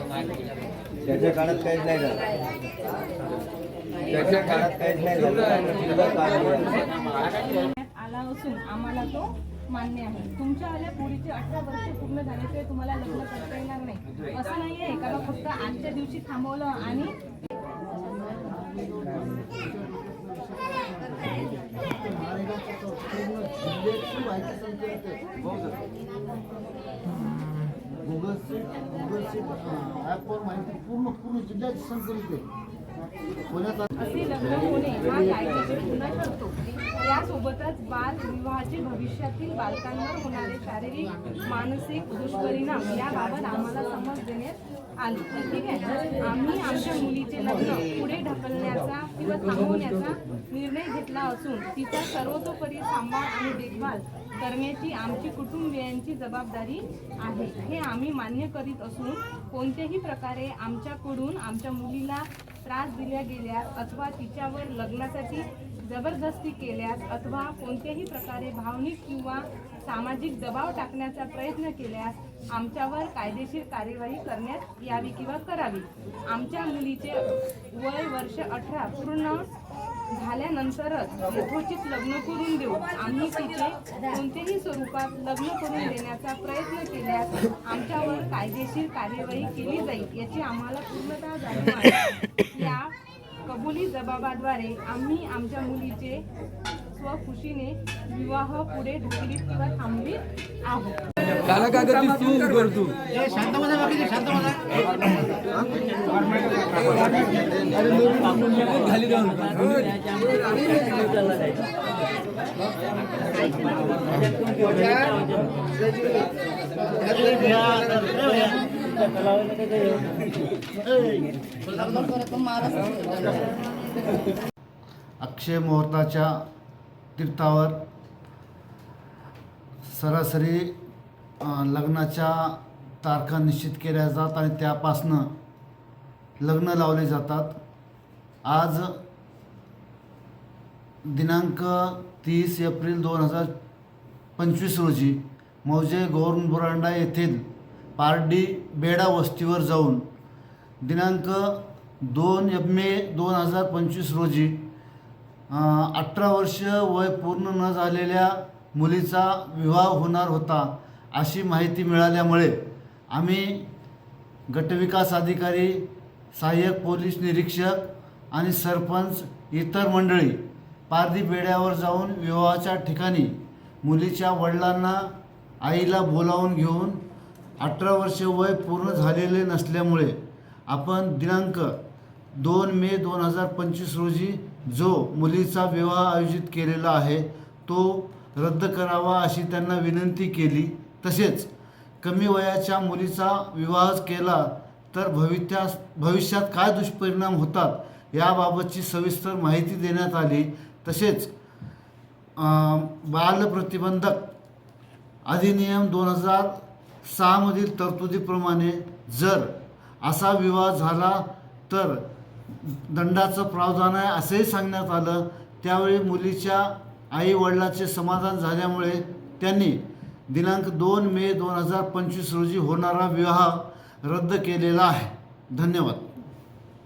त्याच्या काळात काहीच नाही झालं. त्याच्या काळात काहीच नाही झालं. आला असून आम्हाला तो मान्य आहे. तुमच्या आल्या पोरीचे अठरा वर्ष पूर्ण झाल्याशिवाय तुम्हाला लग्न करता येणार नाही. असं नाही आहे का फक्त आजच्या दिवशी थांबवलं आणि गुगल सीट गुगल सीट ॲपवर माहिती पूर्ण पूर्ण पुण्यात असे लग्न होणे हा कायदेशीर गुन्हा ठरतो यासोबतच बाल विवाहाचे भविष्यातील बालकांवर होणारे शारीरिक मानसिक दुष्परिणाम याबाबत आम्हाला समज देण्यात आली. ठीक आहे? आम्ही आमच्या मुलीचे लग्न पुढे ढकलण्याचा किंवा थांबवण्याचा निर्णय घेतला असून तिचा सर्वतोपरी सांभाळ आणि देखभाल करण्याची आमची कुटुंबियांची जबाबदारी आहे. हे आम्ही मान्य करीत असून कोणत्याही प्रकारे आमच्याकडून आमच्या मुलीला त्रास दिल्या गेल्यास अथवा तिच्यावर लग्नासाठी जबरदस्ती केल्यास अथवा कोणत्याही प्रकारे भावनिक किंवा सामाजिक दबाव टाकण्याचा प्रयत्न केल्यास आमच्यावर कायदेशीर कार्यवाही करण्यात यावी किंवा करावी. आमच्या मुलीचे वय वर्ष अठरा पूर्ण झाल्यानंतरच यथोचित लग्न करून देऊ आम्ही तिचे कोणत्याही स्वरूपात लग्न करून देण्याचा प्रयत्न केल्यास आमच्यावर कायदेशीर कार्यवाही केली जाईल याची आम्हाला पूर्णतः जाणीव आहे. या कबुली जबाबाद्वारे आम्ही आमच्या मुलीचे स्वखुशीने विवाह पुढे ढकलीत किंवा थांबवीत आहोत. अक्षय मुहूर्ताच्या तीर्थावर सरासरी लग्नाच्या तारखा निश्चित केल्या जात आणि त्यापासनं लग्न लावले जातात. आज दिनांक तीस एप्रिल दोन हजार पंचवीस रोजी मौजे गौरबुरांडा येथील पारडी बेडा वस्तीवर जाऊन दिनांक दोन मे दोन हजार पंचवीस रोजी अठरा वर्ष वय पूर्ण न झालेल्या मुलीचा विवाह होणार होता अशी माहिती मिळाल्यामुळे आम्ही गटविकास अधिकारी सहाय्यक पोलीस निरीक्षक आणि सरपंच इतर मंडळी पारधी बेड्यावर जाऊन विवाहाच्या ठिकाणी मुलीच्या वडिलांना आईला बोलावून घेऊन अठरा वर्षे वय पूर्ण झालेले नसल्यामुळे आपण दिनांक दोन मे दोन हजार पंचवीस रोजी जो मुलीचा विवाह आयोजित केलेला आहे तो रद्द करावा अशी त्यांना विनंती केली. तसेच कमी वयाच्या मुलीचा विवाह केला तर भवित्यास भविष्यात काय दुष्परिणाम होतात याबाबतची सविस्तर माहिती देण्यात आली. तसेच बालप्रतिबंधक अधिनियम दोन हजार सहामधील तरतुदीप्रमाणे जर असा विवाह झाला तर दंडाचं प्रावधान आहे असंही सांगण्यात आलं. त्यावेळी मुलीच्या आई वडिलाचे समाधान झाल्यामुळे त्यांनी दिनांक दोन मे दोन हजार पंचवीस रोजी होणारा विवाह रद्द केलेला आहे. धन्यवाद.